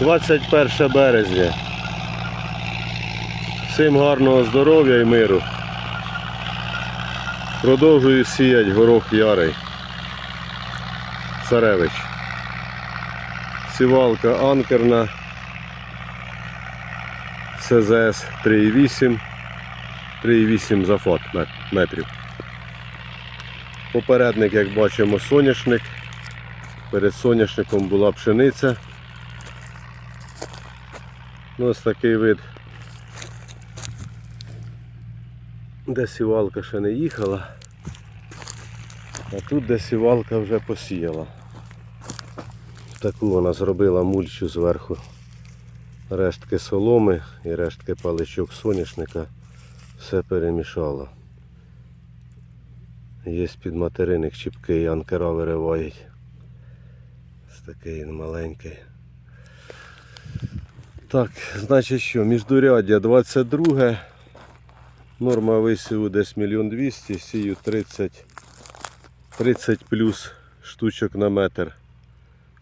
21 березня. Всім гарного здоров'я і миру. Продовжую сіяти горох ярий. Царевич. Сівалка анкерна. СЗС 3,8. 3,8 зафат мет- метрів. Попередник, як бачимо, соняшник. Перед соняшником була пшениця. Ну, ось такий вид. Де сівалка ще не їхала. А тут де сівалка вже посіяла. Таку вона зробила мульчу зверху. Рештки соломи і рештки паличок соняшника. Все перемішала. Є під материнник чіпки анкера виривають. Ось такий він маленький. Так, значить що, міждуряддя 22. Норма висіву десь мільйон двісті, сію 30, 30 плюс штучок на метр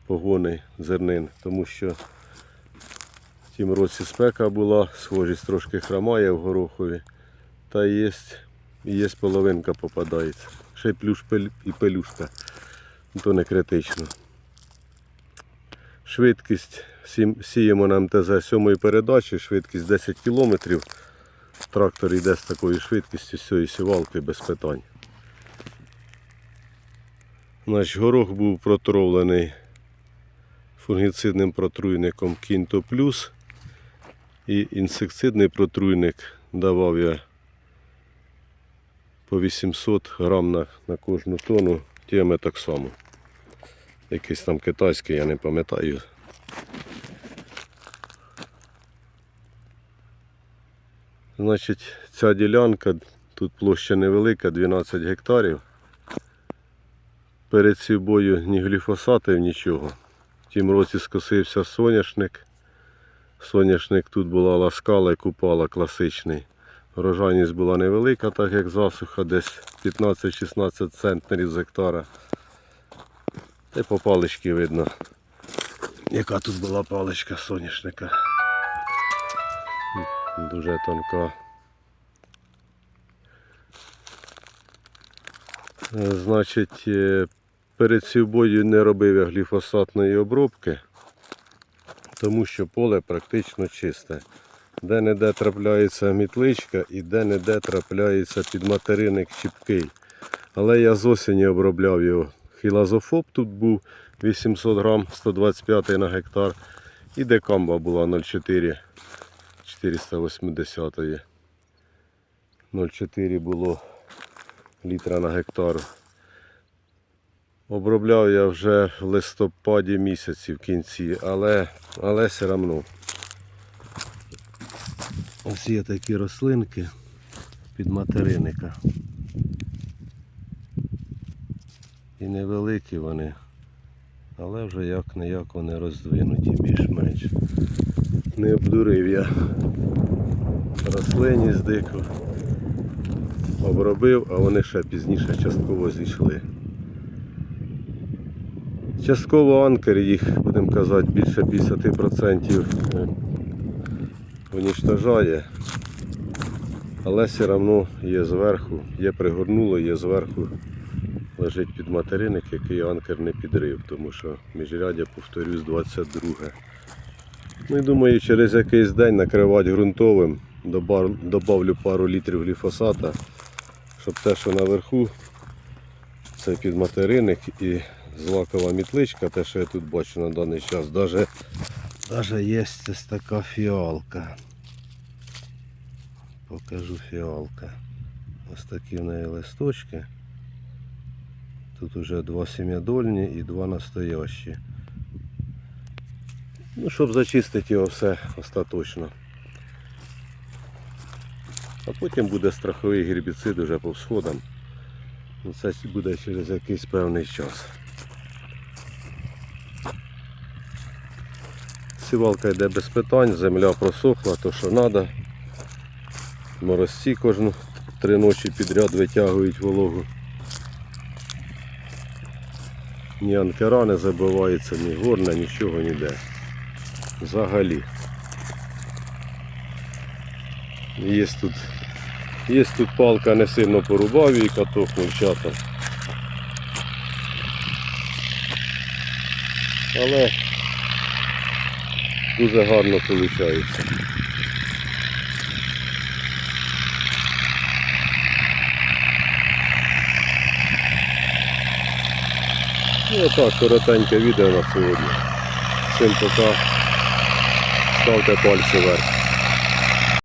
погони зернин, тому що в тім році спека була, схожість трошки хромає в горохові. Та є, є половинка попадається. Ще й плюш і пелюшка. То не критично. Швидкість сіємо на МТЗ сьомої передачі, швидкість 10 км. Трактор йде з такою швидкістю з цієї сівалки без питань. Наш горох був протровлений фунгіцидним протруйником Кінто Плюс. І інсектицидний протруйник давав я по 800 грам на, на кожну тонну, тіями так само. Якийсь там китайський, я не пам'ятаю. Значить, ця ділянка, тут площа невелика, 12 гектарів. Перед собою ні гліфосатів, нічого. В тім році скосився соняшник. Соняшник тут була ласкала і купала класичний. Врожайність була невелика, так як засуха, десь 15-16 центнерів з гектара. Та й по паличці видно, яка тут була паличка соняшника. Дуже тонка. Е, Значить, е, перед собою не робив я гліфосатної обробки, тому що поле практично чисте. Де-не-де трапляється мітличка і де-не-де трапляється підматеринник чіпкий. Але я з осені обробляв його. Хілазофоб тут був 800 грам, 125 на гектар. І декамба була 0,4 480. 0,4 було літра на гектар. Обробляв я вже в листопаді місяці в кінці, але, але все одно. Ось є такі рослинки під материнника. І невеликі вони, але вже як не як вони роздвинуті більш-менш. Не обдурив я рослинність дику. Обробив, а вони ще пізніше частково зійшли. Частково анкер їх, будемо казати, більше 50% унічтожає. Але все одно є зверху, є пригорнуло, є зверху лежить під материнник, який анкер не підрив, тому що міжрядя, повторюсь, 22. Ну і думаю, через якийсь день накривати ґрунтовим, добав- добавлю пару літрів гліфосата, щоб те, що наверху, це підматеринник і злакова мітличка, те, що я тут бачу на даний час, даже, даже є ось така фіалка. Покажу фіалка. Ось такі в неї листочки. Тут уже два сім'ядольні і два настоящі. Ну, щоб зачистити його все остаточно. А потім буде страховий гербіцид уже по всходам. Ну, Це буде через якийсь певний час. Сівалка йде без питань, земля просохла, то що треба. Морозці кожну три ночі підряд витягують вологу. Ні анкера не забивається, ні горна, нічого ніде. Взагалі. Є тут, є тут палка не сильно порубав і каток мовчата. Але дуже гарно виходить. Ну отак, коротеньке відео на сьогодні. Всім пока. Ставте пальці вверх.